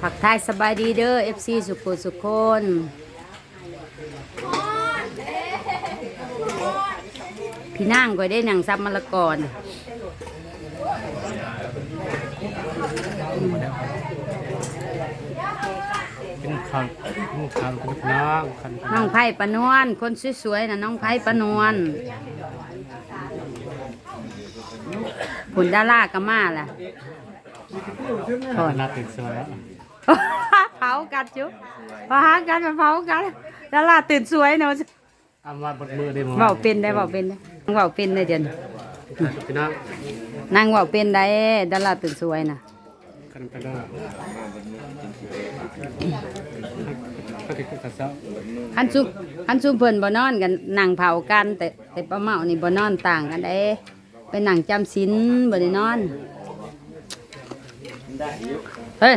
ผักไทายสบายดีเด้อ FC สุขุสุขคนพี่นางก็ได้หนังซับมะละกอนกินข้าวกินข้าวกับน้องกันน้องไผ่ปานวลคนสวยๆนะน้องไผ่ปานวลผลดาราก็มาล่ะ ถอนนัดติดสวยแล้วเผากันจุพอหากันมาเผากันดาราตื่นสวยเนาะเอามาบดมือได้มั้เว้าเป็นได้เว้าเป็นได้เว้าเป็นได้เดี๋ยวนี้พี่น้องนางเว้าเป็นได้ดาราตื่นสวยน่ะกันไปเลยก็ติดกับเสาคันซุมคันซุมเพิ่นบ่นอนกันนั่งเผากัน แต่แต่ป้าเมานี่บ่นอนต่างกันได้ไปนั่งจำศีลบ่ได้นอน เฮ้ย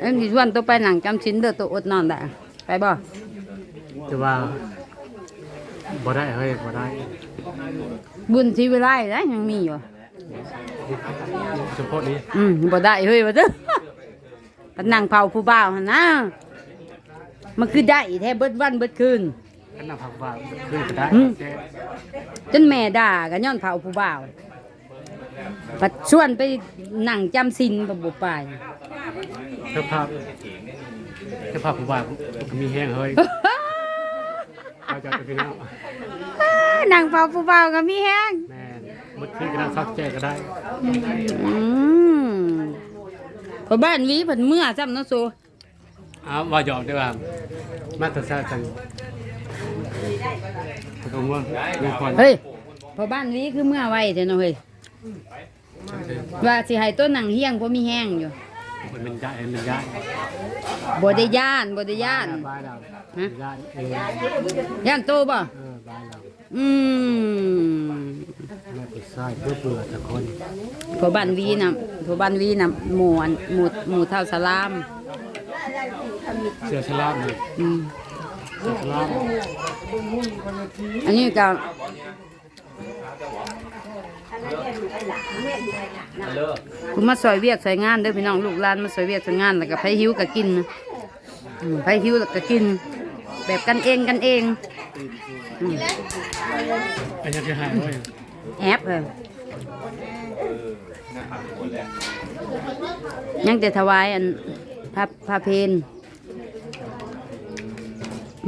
เอ็งสิชวนตัวไปนั่งจำศีลเด้อตัวอดนอนได้ไปบ่แต่ว่าบ่ได้เฮ้ยบ่ได้บุญที่เวลาได้ยังมีอยู่เฉพาะนี้อืมบ่ได้เฮ้ยว่าเด้อปนั่งเผาผู้บ่าวหั่นนะมันคือได้แท้เบิดวันเบิดคืนอันนั้นผักว่าขึ้นก็ได้อืมจนแม่ด่ากันย้อนเผาผู้บ่าว ปัดชวนไปนั่งจำศีลบ่บ่ไปเสื้อผ้าเสื้อผ้าผู้บ่าวก็มีแห้งเฮ้ยเขาจะพี่น้องนั่งเผาผู้บ่าวก็มีแฮงแม่มุดขึ้นก็ได้ซักแจก็ได้อืมพอบ้านวีเพิ่นเมื่อซ้ำเนาะโซเอาว่าหยอกได้ว่ามาตรฐานกันตรงว่ามีคนเฮ้ยพอบ้านวีคือเมื่อไว้เด้อเนาะเฮ้ย ว่าสิให้ต้นหนังเฮียงบ่มีแห้งอยู่มันเป็นย้ายมันย้ายบ่ได้ย่านบ่ได้ย่านบ้านเราฮะย้ายเออย่านโตบ่เออบ้านเราอืมแม่ไปใส่เพื่อเปลือกแต่คนพอบ้านวีน่ะพอบ้านวีน่ะหมู่อันหมู่หมู่เท่าสลามเสือฉลามนี่อืมเสือฉลามอันนี้ก็ คุณมาซอยเวียกซอยงานเด้อพี่น้องลูกหลานมาซอยเวียกซอยงานแล้วก็ไผหิวก็กินนะอืมไผหิวแล้วก็กิน แบบกันเองกันเองอืมอันนี้คือหายไว้แอบเลยยังแต่ถวายอันพระพระเพน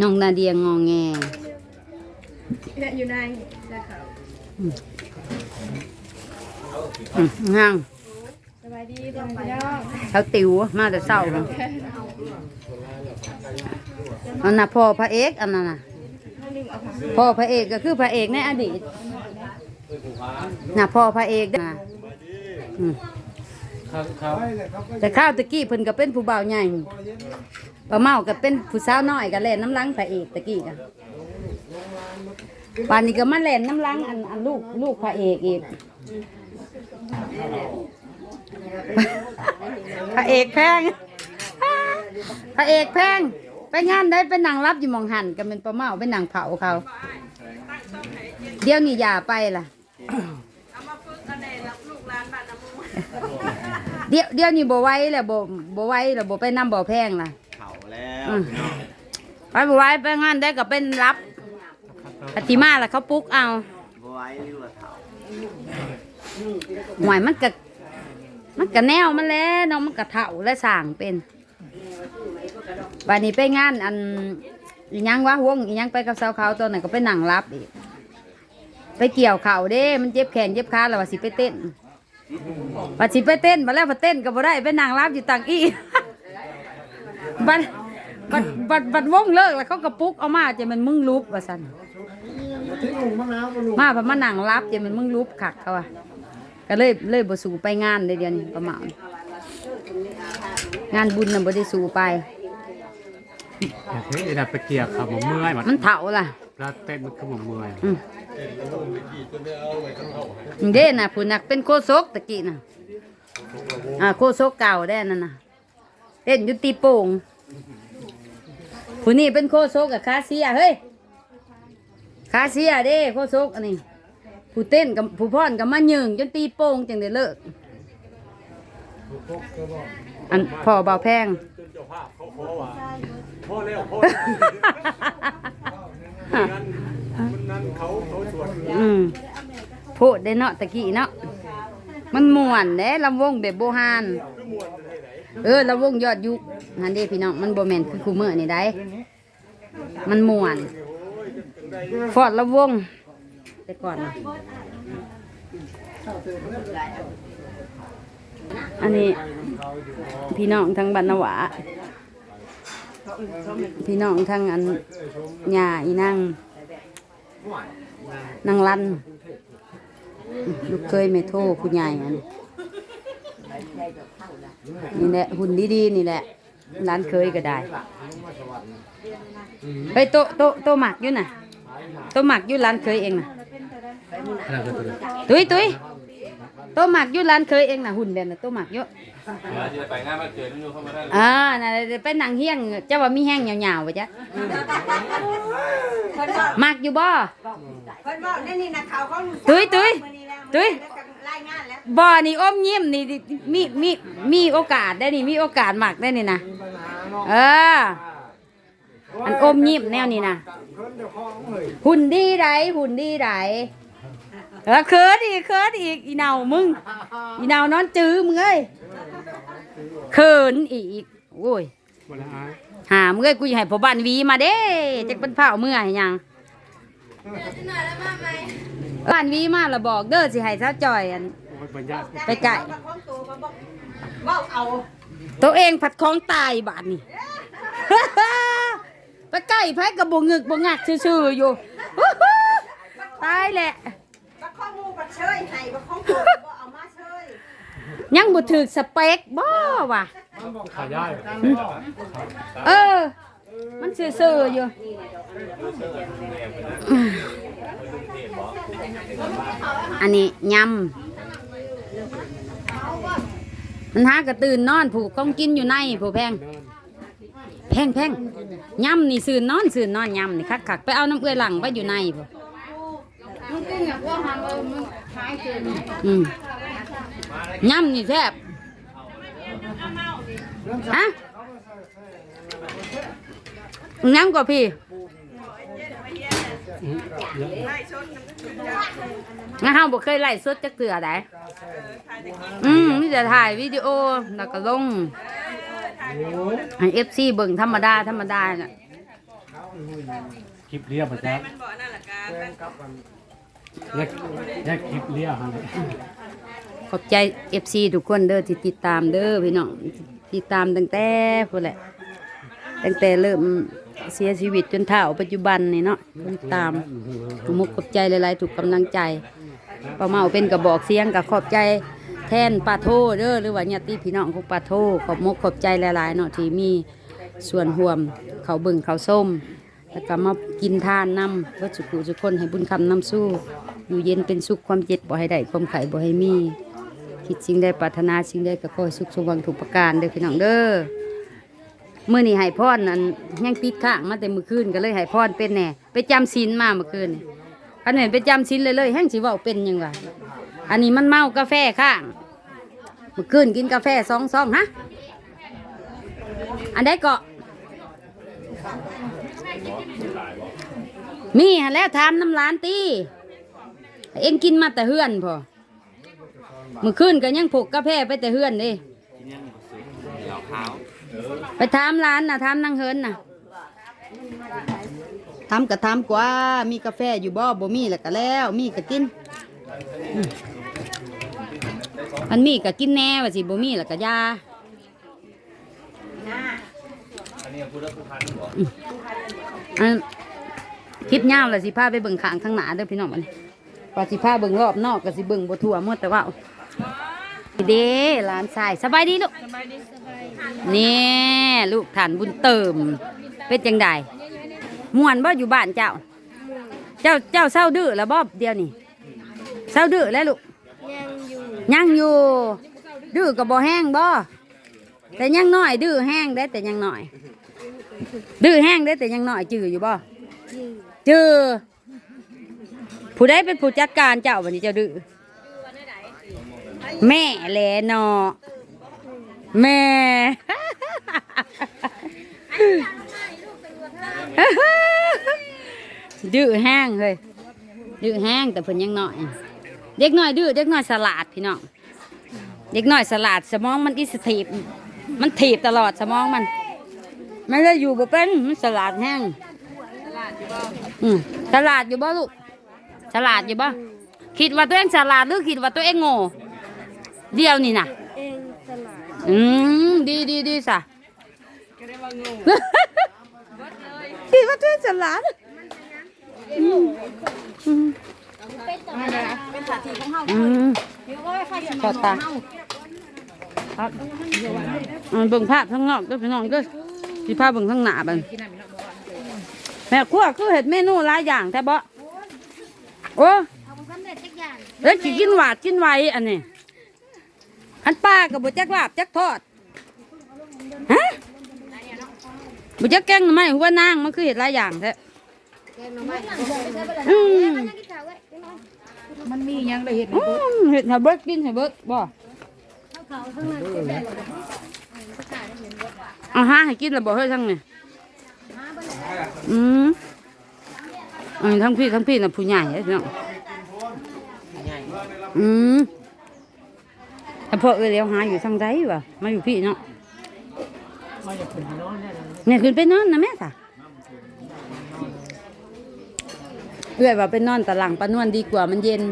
น้องนาเดียงงอแง อยู่ในนะคะ อืมงางสบายดีพ่อพี่น้องเขาติวมาแต่เศร้าเนาะอันน่ะพ่อพระเอกอันนั้นน่ะพ่อพระเอกก็คือพระเอกในอดีตน่ะพ่อพระเอกน่ะอืมเขาเขาแต่ข้าวตะกี้เพิ่นก็เป็นผู้บ่าวใหญ่ป้าเมาก็เป็นผู้สาวน้อยก็เล่นน้ำลังพระเอกตะกี้ก็ป่านนี้ก็มาเล่นน้ำลังอันอันลูกลูกพระเอกอีก พระเอกแพงพระเอกแพงไปงานได้เป็นนางรับอยู่หมองหันกันเป็นป้าเมาเป็นนางเผาเขา เดี๋ยวนี้อย่าไปล่ะเดี๋ยวเดี๋ยวนี้บ่ไหว้แล้วบ่บ่ไหว้แล้วบ่ไปนำบ่แพงล่ะเผาแล้วอืมไปบ่ไหว้ไปงานได้ก็เป็นรับปฏิมาล่ะเขาปลุกเอาบไว้หรือว่าเผา หวยมันก็มันก็แนวมันแล้วเนาะมันก็เฒ่าและสร้างเป็นบัดนี้ไปงานอันอีหยังวะวงอีหยังไปกับสาวเขาตัวนั้นก็ไปนั่งรับอีกไปเกี่ยวเข่าเด้ มันเจ็บแขนเจ็บขาแล้วว่าสิไปเต้นว่าสิไปเต้นมาแล้วพอเต้นก็บ่ได้ไปนั่งรับอยู่ตังอีบัด บัดบัดบัดวงเลิกแล้วเขาก็ปลุกเอามาจะมันมึงรูปว่าซั่นมาพอมานั่งรับจะมันมึงรูปคักเขาว่าก็เลยเลยบ่สู่ไปงานเดยวเดียวนี้ประมาณงานบุญน่ะบ่ได้สู่ไปอย่างที่ไอ้ดับไปเกี่ยวเขาหมอเมื่อยหมดมันเฒ่าล่ะแล้วเต้นมันคือหมอเมื่อยอืมเด้น่ะผู้นักเป็นโคศกตะกี้น่ะอ่าโคศกเก่าได้นั่นน่ะเต้นอยู่ตีโป่ง ผู้นี้เป็นโคศกกับคาเซียเฮ้ยคาเซียเด้โคศกอันนี้ผู้เต้นกับผู้พรกับมายืงจนตีโป่งจังได้เลิกอันพ่อเบาแพงจนเจ้าภาพเขาขอว่าพ่อแล้วพ่อนั้นเขาเขาชวนอืมโพดได้เนาะตะกี้เนาะมันม่วนเด้ลำวงแบบโบราณเออลำวงยอดยุค นั่นด้พี่น้องมันบ่แม่นคือคูเมื่อนี่ได้ มันม่วนฟอดลำวง แต่ก่อนนะอันนี้พี่น้องทางบรรณวะพี่น้องทางอันหญ้าอีนางนางลันลูกเคยไม่โทษผู้ใหญ่อันนี่แหละหุ่นดีๆนี่แหละ ร้านเคยก็ได้เฮ้ยโตะโตะโตะหมักอยู่น่ะโตะหมักอยู่ร้านเคยเองน่ะขนาดตัวตุ้ยตุ้ยโตะหมักอยู่ร้านเคยเองน่ะหุ่นแบบน่ะโตะหมักอยู่จะไปงานมาเกิดนู่นเข้ามาได้อ่าน่ะเดี๋ยวไปนั่งเฮียงเจ้าว่ามีแห้งยาวๆไว้จ้ะเพิ่นบอกมักอยู่บ่เพิ่นบอกนี่นี่นะเขาเขารู้ตุ้ยตุ้ยมื้อนี้แล้วตุ้ย แล้วก็รายงานแล้วบ่นี่อมยิ้มนี่มีมีมีโอกาสได้นี่มีโอกาสมักได้นี่นะเออ อันอมยิ้มแนวนี้นะหุ่นดีไดหุ่นดีไดเออเคิร์ดอีกเคิร์ดอีกอีเนามึง อีเนานอนจื้อมึงเอ้ยเขินอีกโอ้ยบ่ละอายหามึงเอ้ยกูอยากให้พ่อบ้านวีมาเด้จักเป็นเผาเมื่อยหยัง บ้านวีมาและบอกเด้อสิให้เจ้าจอยอันโอ้ยบรรยากาศไปไก่ประคองตัวมาบอกเว้าเอาตัวเองผัดของตายบาดนี่ ไปไก่ไผกับบงึกบงักซื่อๆอยู่ ตายแหละประคองหมูประเชยให้ประคองตัวบ่เอามาเชยยังบ่ถึกสเปคบ่วะขายได้เออ มันซื่อๆอยู่ อันนี้ยำมันหากระตื่นนอนผูกต้องกินอยู่ในผูกแพง แพงแพงยำนี่สื่นนอนสื่นนอนยำนี่คักคักไปเอาน้ำเอื้อหลังไว้อยู่ในผูอืมยำนี่แทบฮะยำกว่าพี่ งั้นเฮาบ่เคยไล่สดจักเทื่อใดอืมมีแต่ถ่ายวิดีโอแล้วก็ลงให้เอฟซีเบิ่งธรรมดาธรรมดาน่ะคลิปเรียบประจักแยกแยกคลิปเรียบครับขอบใจเอฟซีทุกคนเด้อที่ติดตามเด้อพี่น้องติดตามตั้งแต่พุ่นแหละตั้งแต่เริ่ม เสียชีวิตจนเท่าปัจจุบันนี่เนาะติดตามมุกขอบใจหลายๆ ถูกกำลังใจป้าเมาเป็นกระบอกเสียงกับขอบใจแทนป้าโทเด้อหรือว่าญาติพี่น้องของป้าโทขอบมุกขอบใจหลายๆเนาะที่มีส่วนร่วมเขาบิ่งเขาส้มแล้วก็มากินทานน้ำวัดสุขุสุคนให้บุญคำน้ำสู้ อยู่เย็นเป็นสุขความเจ็บบ่ให้ได้ความไข่บ่ให้มี คิดสิ่งใดปรารถนาสิ่งใดก็ขอให้สุขสมหวังทุกประการเด้อพี่น้องเด้อ มื้อนี้ให้พรอันยังติดข้างมาแต่มือคืนก็เลยให้พรเป็นแน่ไปจำศีลมาเมื่อคืนอันนี้ไปจำศีลเลยเลยแห้งสิว้าเป็นยังวะอันนี้มันเมากาแฟข้างเมื่อคืนกินกาแฟสองซองฮะอันใดเกาะนี่แล้วถามน้ำร้านตีเอ็งกินมาแต่เฮือนพอเมื่อคืนก็ยังผูกกาแฟไปแต่เฮือนเไปถามร้านนะถามนางเฮินนะถามก็ถามกว่า มีกาแฟอยู่บ่บ่มีแล้วก็แล้ว มีก็กินมันมีก็กินแน่ว่าสิบ่มีแล้วก็ยาอันคลิปยาวแล้วสิพาไปเบิ่งขางข้างหน้าเด้อพี่น้องมันว่าสิพาเบิ่งรอบนอกก็สิเบิ่งบ่ทั่วหมดแต่ว่า เด้หลานชายสบายดีลูกนี่ลูกฐานบุญเติม เป็นจังใดม่วนบ่อยู่บ้านเจ้า เจ้าเจ้าเศร้าดื้อแล้วบ่เดียวนี่เศร้าดื้อแล้วลูกยังอยู่ยังอยู่ดื้อกับบ่แห้งบ่แต่ยังน้อยดื้อแห้งได้แต่ยังน้อย ดื้อแห้งได้แต่ยังน้อยจื้ออยู่บ่จื้อผู้ใดเป็นผู้จัดการเจ้าวันนี้เจ้าดื้อ แม่แหลนอแม่ ดื้อแห้งเลยดื้อแห้งแต่เพิ่นยังน้อย เด็กน้อยดื้อเด็กน้อยสลาดพี่น้องเด็กน้อยสลาดสมองมันอิสถีบมันถีบตลอดสมองมันไม่ได้อยู่บ่เป็นมันสลาดแห้งอืมฉลาดอยู่บ่ลูกฉลาดอยู่บ่คิดว่าตัวเองฉลาดหรือคิดว่าตัวเองโง่ เดียวนี่น่ะเองตลาดอืมดีดีดีสะคิดว่าตัวเองฉลาดอืมอืมเป็นสาธิตของเฮาอืมเดี๋ยวว่าไฟสขอตาครับอืมเบิ่งภาพทั้งนอกก็พี่น้องก็สิภาพเบิ่งทั้งหน้าเบิ่งแม่ครัวคือเห็ดเมนูหลายอย่างแต่บ่โอ้เอาสำเร็จจักอย่างเอ้ยสิกินหวาดกินไวอันนี้ อันป้ากับบุจักลาบจักทอดฮะบุจักแกงหน่อไม้หัวนางมันคือเห็ดหลายอย่างแท้แกงหน่อไม้อืมมันมียังได้เห็ดอืมเห็ดให้เบิดกินให้เบิดบ่เขาทั้งนั้นเอาหาให้กินแล้วบ่เฮ้ยทั้งนี่อืมอันนี้ทั้งพี่ทั้งพี่น่ะผู้ใหญ่เด้อพี่น้องอืม แต่พอเออเดี๋ยวหาอยู่ทางใดวะมาอยู่พี่เนาะเนี่ยขึ้นไปนอนนะแม่ค่ะเอื้อยว่าไปนอนตะหลังปานวนดีกว่ามันเย็น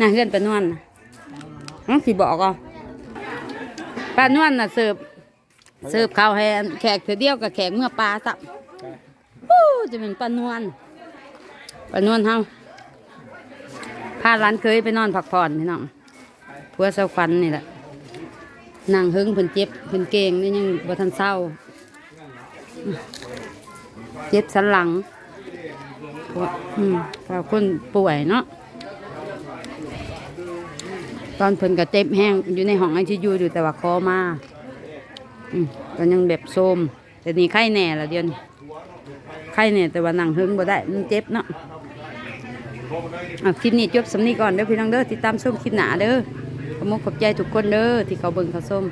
น่ะเฮือนปานวนน่ะน้องสิบอกอะปานวนน่ะเสิร์ฟเสิร์ฟข้าวให้แขกเถือเดียวกับแขกเมื่อปลาสับโอ้จะเป็นปานวนปานวนเฮาพาร้านเคยไปนอนพักผ่อนพี่น้อง ผัวเสาฟันนี่แหละนั่งหึงเพิ่นเจ็บเพิ่นเก่งนี่ยังบ่ทันเศร้า เจ็บสันหลังพราะอืมเพราะคนป่วยเนาะตอนเพิ่นก็เจ็บแห้งอยู่ในห้องไอซียูอยู่แต่ว่าคอมาอืมก็ยังแบบโซม แต่นี่ไข้แน่ละเดียวนี้ไข้แน่แต่ว่านั่งหึงบ่ได้มันเจ็บเนาะอะคลิปนี้จบสำนีก่อนเด้อพี่น้องเด้อติดตามชมคลิปหนาเด้อ ขอบคุณขอบใจทุกคนเด้อที่เขาเบิ่งเขาส้ม